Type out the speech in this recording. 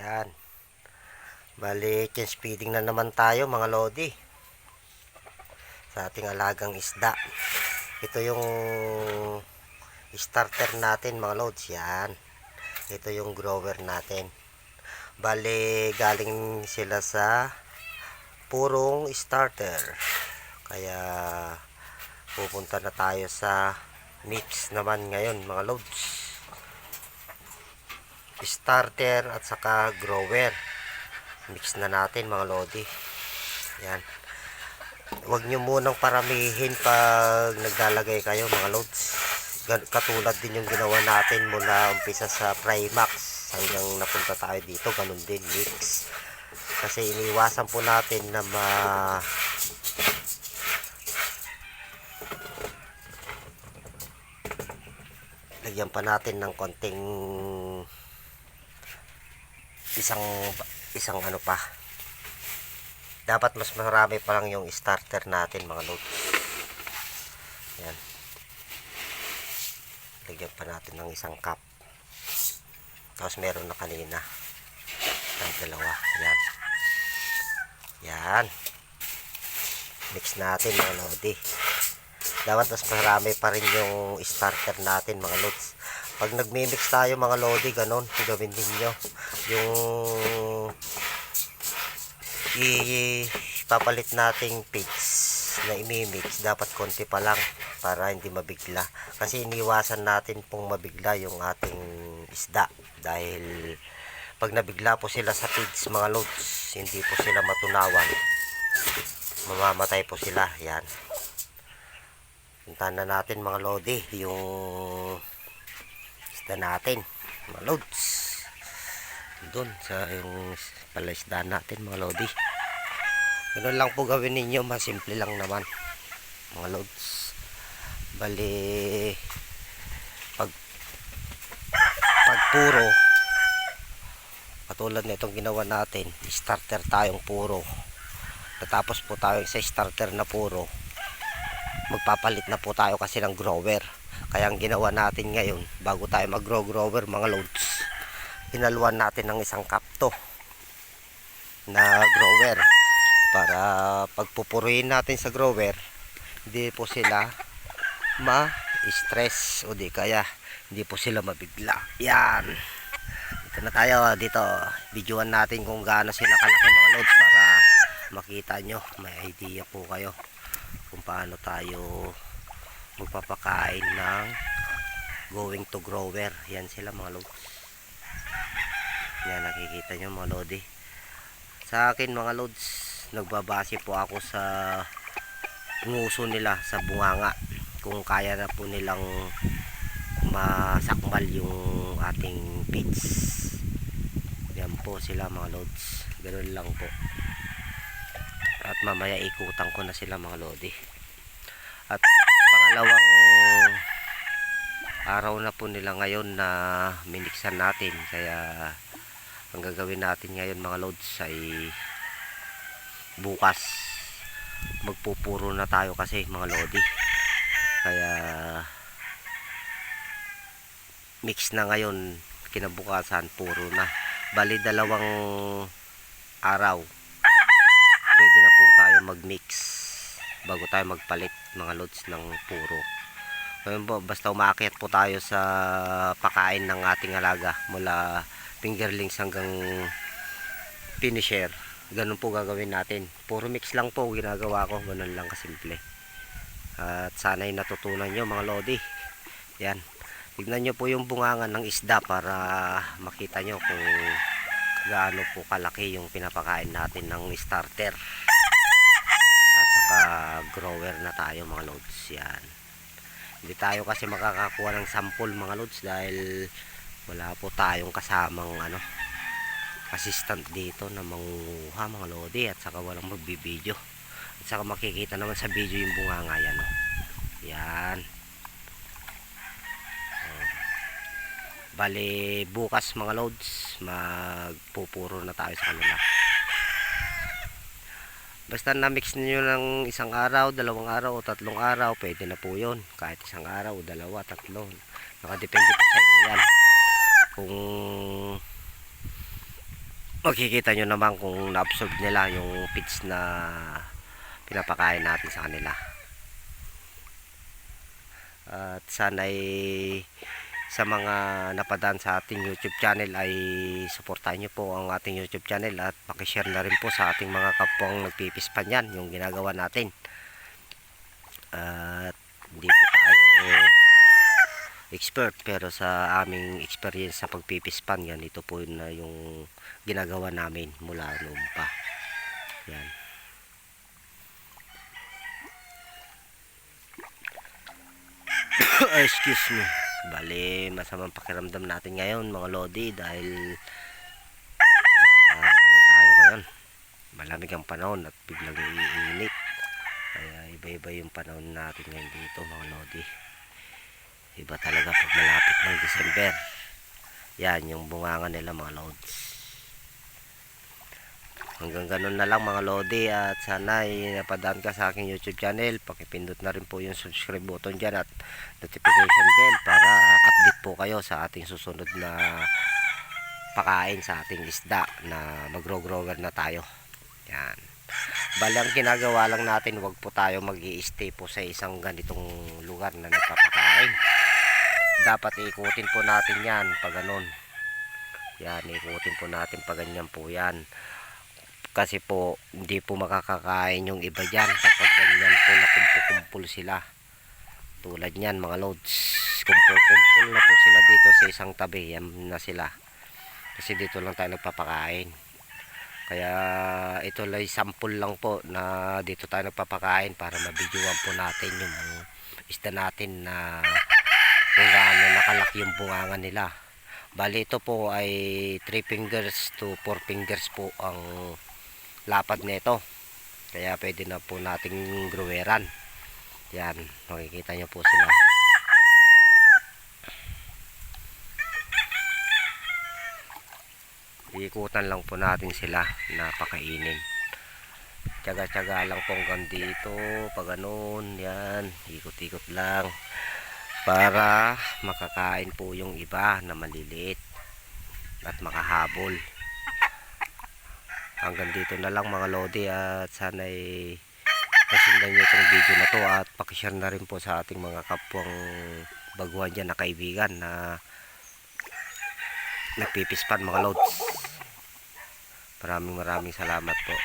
Yan. Bali, change feeding na naman tayo mga lodi. Sa ating alagang isda. Ito yung starter natin mga lods. Yan. Ito yung grower natin. Bali, galing sila sa purong starter. Kaya pupunta na tayo sa mix naman ngayon mga lods starter at saka grower. Mix na natin mga lodi. Yan. Huwag nyo munang paramihin pag naglalagay kayo mga loads Gan- katulad din yung ginawa natin mula umpisa sa Primax hanggang napunta tayo dito ganun din mix. Kasi iniwasan po natin na ma lagyan pa natin ng konting isang isang ano pa. Dapat mas marami pa lang yung starter natin mga loads yan lagyan pa natin ng isang cup. Tapos meron na kanina. Ng dalawa. Yan yan mix natin mga lodi dapat mas marami pa rin yung starter natin mga loads. Pag nagmi-mix tayo mga lodi ganon gawin ninyo yung ipapalit nating pigs na imimix dapat konti pa lang para hindi mabigla. Kasi iniwasan natin pong mabigla yung ating isda dahil pag nabigla po sila sa pigs mga loads hindi po sila matunawan. Mamamatay po sila yan. Puntahan na natin mga lodi yung isda natin mga loads doon sa yung palaisda natin mga lodi. Ganun lang po gawin ninyo mas simple lang naman mga loads bali pag pag puro katulad na itong ginawa natin starter tayong puro. Natapos po tayo sa starter na puro magpapalit na po tayo kasi ng grower. Kaya ang ginawa natin ngayon bago tayo mag grow grower mga loads hinaluan natin ng isang cup to na grower. Para pagpupuruin natin sa grower hindi po sila ma-stress o di kaya hindi po sila mabigla. Yan. Dito na tayo. Dito videoan natin kung gaano sila kalaki mga loads para makita nyo. May idea po kayo kung paano tayo magpapakain ng going to grower. Yan sila mga loads yan nakikita nyo mga lodi. Sa akin mga loads nagbabase po ako sa nguso nila sa bunganga. Kung kaya na po nilang masakmal yung ating pits. Yan po sila mga loads ganun lang po. At mamaya ikutan ko na sila mga lodi. At pangalawang araw na po nila ngayon na miniksan natin. Kaya ang gagawin natin ngayon mga loads ay bukas. Magpupuro na tayo kasi mga lodi. Kaya mix na ngayon. Kinabukasan puro na. Bali dalawang araw. Pwede na po tayo mag mix bago tayo magpalit mga loads ng puro po basta umakyat po tayo sa pakain ng ating alaga mula fingerlings hanggang finisher. Ganun po gagawin natin. Puro mix lang po ginagawa ko. Ganun lang kasimple. At sana'y natutunan nyo mga lodi. Yan. Tignan nyo po yung bungangan ng isda para makita nyo kung gaano po kalaki yung pinapakain natin ng starter. At saka grower na tayo mga loads yan hindi tayo kasi makakakuha ng sample mga loads dahil wala po tayong kasamang ano assistant dito na mangunguha mga lodi at saka walang magbibideo at saka makikita naman sa video yung bunganga yan oh. yan oh. bali bukas mga loads magpupuro na tayo sa kanila basta na mix niyo ng isang araw dalawang araw o tatlong araw pwede na po yun. Kahit isang araw dalawa tatlo. Nakadepende po sa inyo yan. Kung makikita nyo naman kung na-absorb nila yung feeds na pinapakain natin sa kanila. At sana'y sa mga napadaan sa ating YouTube channel ay suportahan nyo po ang ating YouTube channel at pakishare na rin po sa ating mga kapwang nagpipispan yan yung ginagawa natin. At hindi po tayo expert pero sa aming experience sa pagpipispan yan ito po na yung ginagawa namin mula noon pa. Yan. Excuse me bali masamang pakiramdam natin ngayon mga lodi dahil na, ano tayo ngayon? Malamig ang panahon at biglang iinit. Kaya iba iba yung panahon natin ngayon dito mga lodi. Iba talaga pag malapit ng December. Yan yung bunganga nila mga lods hanggang ganun na lang mga lodi at sana ay napadaan ka sa aking youtube channel. Pakipindot na rin po yung subscribe button dyan at notification bell para update po kayo sa ating susunod na pakain sa ating isda na magro-grower na tayo. Yan. Balang ginagawa lang natin wag po tayo mag stay po sa isang ganitong lugar na nagpapakain. Dapat ikutin po natin yan pag ganun. Yan ikutin po natin pag ganyan po yan kasi po hindi po makakakain yung iba dyan kapag ganyan po nakumpul-kumpul sila. Tulad nyan mga loads. Kumpul-kumpul na po sila dito sa isang tabi yan na sila. Kasi dito lang tayo nagpapakain. Kaya ito lang sample lang po na dito tayo nagpapakain para mabidyoan po natin yung isda natin na kung gaano nakalaki yung bunganga nila. Bali ito po ay 3 fingers to 4 fingers po ang lapad nito. Kaya pwede na po nating groweran yan makikita nyo po sila. Ikutan lang po natin sila. Na pakainin tsaga tsaga lang po hanggang dito. Pag ganun yan. Ikot ikot lang. Para makakain po yung iba na maliliit at makahabol hanggang dito na lang mga lodi at sana'y nasundan nyo itong video na to at pakishare na rin po sa ating mga kapwang baguhan dyan na kaibigan na nagpipispan mga lods. Maraming maraming salamat po